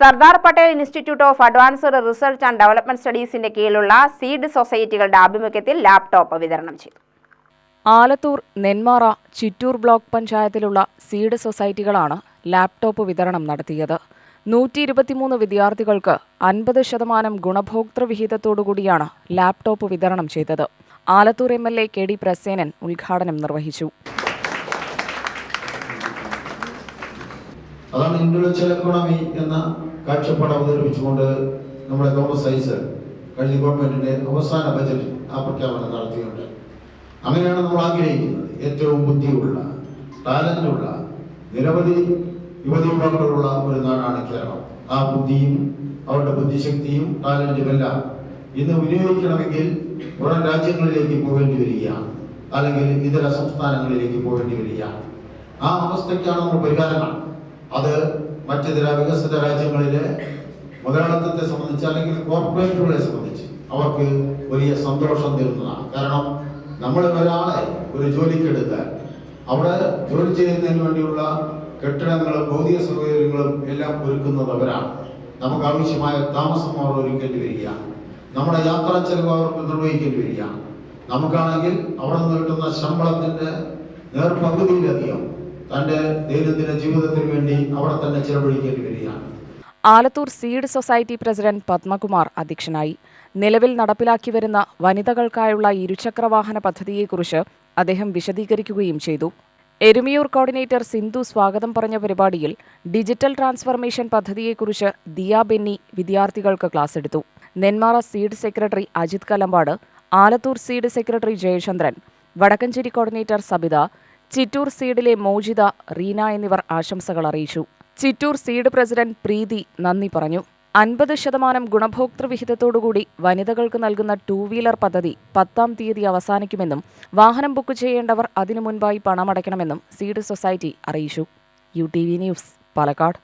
Sardar Patel institute of advanced research and development സ്റ്റഡീസിന്റെ കീഴിലുള്ള seed സൊസൈറ്റികളുടെ ആഭിമുഖ്യത്തിൽ ലാപ്ടോപ്പ് വിതരണം ചെയ്തു. ആലത്തൂർ നെന്മാറ ചിറ്റൂർ ബ്ലോക്ക് പഞ്ചായത്തിലുള്ള സീഡ് സൊസൈറ്റികളാണ് ലാപ്ടോപ്പ് വിതരണം നടത്തിയത്. നൂറ്റി ഇരുപത്തിമൂന്ന് വിദ്യാർത്ഥികൾക്ക് അൻപത് ശതമാനം ഗുണഭോക്തൃ വിഹിതത്തോടുകൂടിയാണ് ലാപ്ടോപ്പ് വിതരണം ചെയ്തത്. Alathur M L A K D Prasenan ഉദ്ഘാടനം നിർവഹിച്ചു. അതാണ് ചില എക്കോണമി എന്ന കാഴ്ചപ്പാട് അവതരിപ്പിച്ചുകൊണ്ട് നമ്മുടെ തോമസ് ഐസക് കഴിഞ്ഞ ഗവൺമെന്റിന്റെ അവസാന ബജറ്റ് ആ പ്രഖ്യാപനം നടത്തിയുണ്ട്. അങ്ങനെയാണ് നമ്മൾ ആഗ്രഹിക്കുന്നത്. ഏറ്റവും ബുദ്ധിയുള്ള ടാലന്റുള്ള നിരവധി യുവതി യുവാക്കളുള്ള ഒരു നാടാണ് കേരളം. ആ ബുദ്ധിയും അവരുടെ ബുദ്ധിശക്തിയും ടാലന്റുമെല്ലാം ഇന്ന് വിനിയോഗിക്കണമെങ്കിൽ പുറം രാജ്യങ്ങളിലേക്ക് പോകേണ്ടി വരികയാണ്. അല്ലെങ്കിൽ ഇതര സംസ്ഥാനങ്ങളിലേക്ക് പോകേണ്ടി വരികയാണ്. ആ അവസ്ഥയ്ക്കാണ് നമ്മൾ പരിഹാരം അത് ചില വികസിത രാജ്യങ്ങളിലെ മുതലാളിത്തത്തെ സംബന്ധിച്ച് അല്ലെങ്കിൽ കോർപ്പറേറ്റുകളെ സംബന്ധിച്ച് അവർക്ക് വലിയ സന്തോഷം തരുന്നതാണ്. കാരണം നമ്മൾ ഒരാളെ ഒരു ജോലിക്കെടുത്താൽ അവിടെ ജോലി ചെയ്യുന്നതിന് വേണ്ടിയുള്ള കെട്ടിടങ്ങളും ഭൗതിക സൗകര്യങ്ങളും എല്ലാം ഒരുക്കുന്നത് അവരാണ് നമുക്ക് ആവശ്യമായ താമസം അവർ ഒരുക്കേണ്ടി വരിക. നമ്മുടെ യാത്രാ ചെലവ് അവർക്ക് നിർവഹിക്കേണ്ടി വരിക. നമുക്കാണെങ്കിൽ അവിടെ നിന്ന് കിട്ടുന്ന ശമ്പളത്തിന്റെ നേർപകുതിയിലധികം തന്റെ ദൈനംദിന ജീവിതത്തിന് വേണ്ടി അവിടെ തന്നെ ചെലവഴിക്കേണ്ടി വരികയാണ്. Alathur seed society president Padmakumar അധ്യക്ഷനായി. നിലവിൽ നടപ്പിലാക്കി വരുന്ന വനിതകൾക്കായുള്ള ഇരുചക്രവാഹന പദ്ധതിയെക്കുറിച്ച് അദ്ദേഹം വിശദീകരിക്കുകയും ചെയ്തു. എരുമിയൂർ കോർഡിനേറ്റർ സിന്ധു സ്വാഗതം പറഞ്ഞ പരിപാടിയിൽ ഡിജിറ്റൽ ട്രാൻസ്ഫർമേഷൻ പദ്ധതിയെക്കുറിച്ച് ദിയ ബെന്നി വിദ്യാർത്ഥികൾക്ക് ക്ലാസ് എടുത്തു. Nenmara seed secretary Ajith Kalampad Alathur seed secretary Jayachandran Vadakkanchery coordinator Sabitha Chittur സീഡിലെ Mochitha Reena എന്നിവർ ആശംസകൾ അറിയിച്ചു. ചിറ്റൂർ സീഡ് പ്രസിഡന്റ് പ്രീതി നന്ദി പറഞ്ഞു. അൻപത് ശതമാനം ഗുണഭോക്തൃ വിഹിതത്തോടുകൂടി വനിതകൾക്ക് നൽകുന്ന ടൂ വീലർ പദ്ധതി പത്താം തീയതി അവസാനിക്കുമെന്നും വാഹനം ബുക്ക് ചെയ്യേണ്ടവർ അതിനു മുൻപായി പണമടയ്ക്കണമെന്നും സീഡ് സൊസൈറ്റി അറിയിച്ചു. U T V news Palakkad.